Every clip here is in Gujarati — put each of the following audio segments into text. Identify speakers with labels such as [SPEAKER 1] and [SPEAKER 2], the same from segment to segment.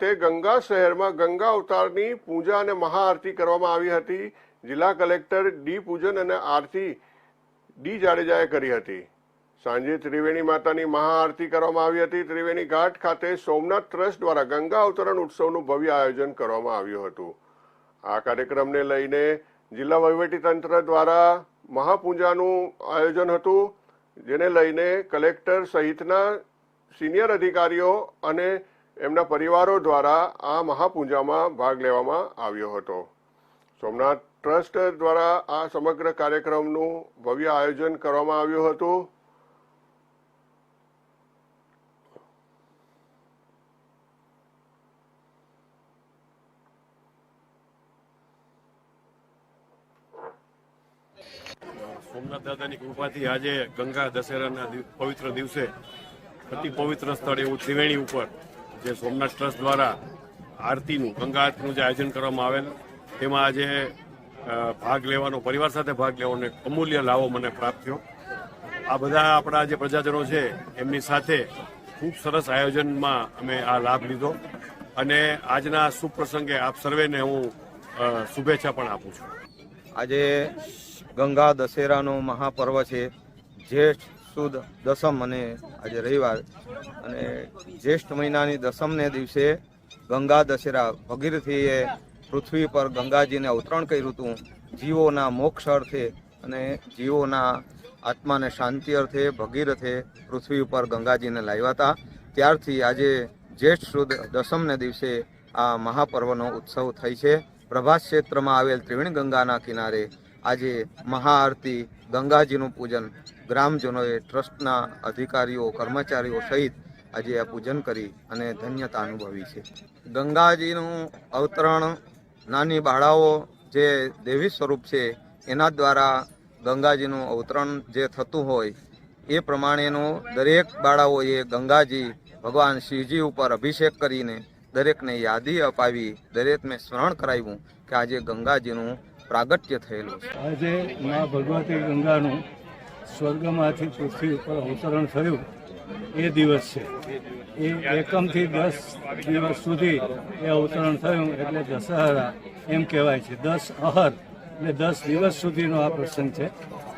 [SPEAKER 1] તે ગંગા શહેરમાં ગંગા અવતારની પૂજા અને મહાઆરતી કરવામાં આવી હતી. જિલ્લા કલેક્ટર ડી પૂજન અને આરતી ડી જાડેજાએ કરી હતી. સાંજે ત્રિવેણી માતાની મહાઆરતી કરવામાં આવી હતી. ત્રિવેણી ઘાટ ખાતે સોમનાથ ટ્રસ્ટ દ્વારા ગંગા અવતરણ ઉત્સવનું ભવ્ય આયોજન કરવામાં આવ્યું હતું. આ કાર્યક્રમને લઈને જિલ્લા વહીવટી તંત્ર દ્વારા મહાપૂજાનું આયોજન હતું, જેને લઈને કલેક્ટર સહિતના સિનિયર અધિકારીઓ અને એમના પરિવારો દ્વારા આ મહાપૂજામાં ભાગ લેવામાં આવ્યો હતો. સોમનાથ ટ્રસ્ટ દ્વારા આ સમગ્ર કાર્યક્રમનું ભવ્ય આયોજન કરવામાં આવ્યું હતું.
[SPEAKER 2] સોમનાથ દાદાની કૃપાથી આજે ગંગા દશેરાના પવિત્ર દિવસે અતિ પવિત્ર સ્થળ એવું ત્રિવેણી ઉપર જે સોમનાથ ટ્રસ્ટ દ્વારા આરતીનું, ગંગા આરતીનું જે આયોજન કરવામાં આવેલ, તેમાં આજે ભાગ લેવાનો, પરિવાર સાથે ભાગ લેવાનો એક અમૂલ્ય લાવો મને પ્રાપ્ત થયો. આ બધા આપણા જે પ્રજાજનો છે, એમની સાથે ખૂબ સરસ આયોજનમાં અમે આ લાભ લીધો. અને આજના સુપ્રસંગે આપ સર્વેને હું શુભેચ્છા પણ આપું છું.
[SPEAKER 3] આજે ગંગા દશેરાનો મહાપર્વ છે. જેઠ સુદ દસમ અને આજે રવિવાર અને જ્યેષ્ઠ મહિનાની દસમને દિવસે ગંગા દશેરા ભગીરથીએ પૃથ્વી પર ગંગાજીને અવતરણ કર્યું હતું. જીવોના મોક્ષ અર્થે અને જીવોના આત્માને શાંતિ અર્થે ભગીરથે પૃથ્વી ઉપર ગંગાજીને લાવ્યા હતા. ત્યારથી આજે જ્યેષ્ઠ સુદ દસમને દિવસે આ મહાપર્વનો ઉત્સવ થઈ છે. પ્રભાસ ક્ષેત્રમાં આવેલ ત્રિવેણી ગંગાના કિનારે આજે મહાઆરતી, ગંગાજીનું પૂજન, ગ્રામજનોએ ટ્રસ્ટના અધિકારીઓ, કર્મચારીઓ સહિત આજે આ પૂજન કરી અને ધન્યતા અનુભવી છે. ગંગાજીનું અવતરણ નાની બાળાઓ જે દેવી સ્વરૂપ છે, એના દ્વારા ગંગાજીનું અવતરણ જે થતું હોય, એ પ્રમાણેનું દરેક બાળાઓએ ગંગાજી ભગવાન શિવજી ઉપર અભિષેક કરીને દરેકને યાદી અપાવી, દરેકને સ્મરણ કરાવ્યું કે આજે ગંગાજીનું પ્રાગટ્ય થયેલું
[SPEAKER 4] આજે મા ભગવતી ગંગાનું સ્વર્ગમાંથી પૃથ્વી ઉપર અવતરણ થયું, એ દિવસ છે. એ એકમથી દસ દિવસ સુધી એ અવતરણ થયું એટલે દશહરા એમ કહેવાય છે. દસ અહર, એટલે દસ દિવસ સુધીનો આ પ્રસંગ છે.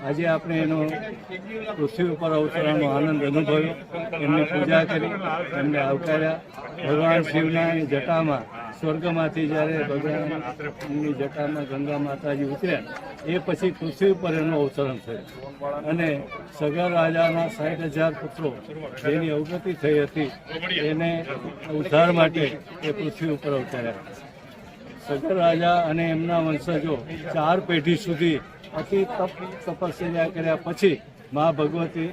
[SPEAKER 4] આજે આપણે એનો પૃથ્વી ઉપર અવતરણનો આનંદ અનુભવ્યો. એમની પૂજા કરી, એમને આવકાર્યા. ભગવાન શિવના જટામાં, સ્વર્ગમાંથી જ્યારે ભગવાનની જટામાં ગંગા માતાજી ઉતર્યા, એ પછી પૃથ્વી ઉપર એનું અવતરણ થયું. અને સગર રાજાના સાઠ હજાર પુત્રો જેની અવગતિ થઈ હતી, એને ઉદ્ધાર માટે એ પૃથ્વી ઉપર અવતર્યા. સગર રાજા અને એમના વંશજો ચાર પેઢી સુધી અતિ તપ તપસ્યા કર્યા પછી મા ભગવતી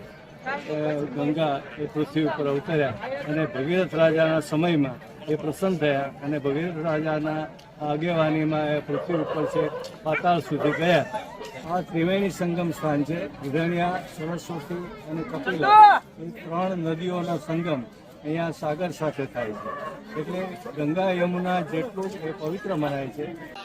[SPEAKER 4] ગંગા એ પૃથ્વી ઉપર ઉતર્યા અને ભગીરથ રાજાના સમયમાં એ પ્રસન્ન થયા અને ભગીરથ રાજાના આગેવાનીમાં એ પૃથ્વી ઉપર છે, પાતાળ સુધી ગયા. આ ત્રિવેણી સંગમ સ્થાન છે ઉધણિયા સરસ્વતી અને કપિલા એ ત્રણ નદીઓના સંગમ અહીંયા સાગર સાથે થાય છે. એટલે ગંગા યમુના જેટલું એ પવિત્ર મનાય છે.